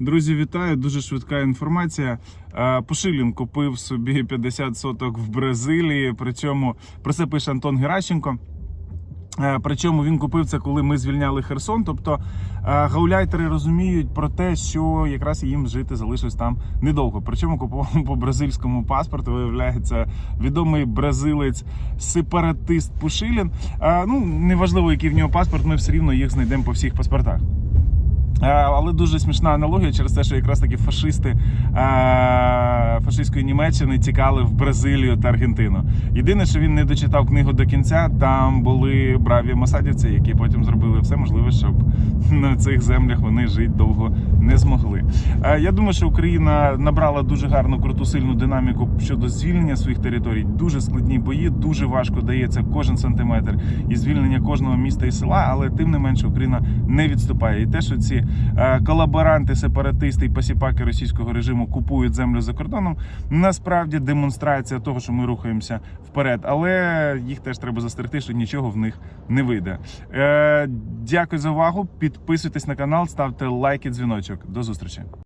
Друзі, вітаю! Дуже швидка інформація. Е, Пошилін купив собі 50 соток в Бразилії. Причому про це пише Антон Геращенко. Е, Причому він купив це, коли ми звільняли Херсон. Тобто е, гауляйтери розуміють про те, що якраз їм жити залишилось там недовго. Причому купував по бразильському паспорту. Виявляється, відомий бразилець сепаратист Пушилін. Ну неважливо, який в нього паспорт, ми все рівно їх знайдемо по всіх паспортах. Е, Але дуже смішна аналогія через те, що якраз таки фашисти фашистської Німеччини тікали в Бразилію та Аргентину. Єдине, що він не дочитав книгу до кінця, там були браві масадівці, які потім зробили все можливе, щоб на цих землях вони жити довго не змогли. Е, Я думаю, що Україна набрала дуже гарну, круту, сильну динаміку щодо звільнення своїх територій. Дуже складні бої, дуже важко дається кожен сантиметр і звільнення кожного міста і села, але тим не менше Україна не відступає. І те, що ці е, колаборанти, сепаратисти і посіпаки російського режиму купують землю за кордоном, насправді демонстрація того, що ми рухаємося вперед. Але їх теж треба застерегти, що нічого в них не вийде. Е, Дякую за увагу. Підписуйтесь на канал, ставте лайки, дзвіночок. До зустрічі.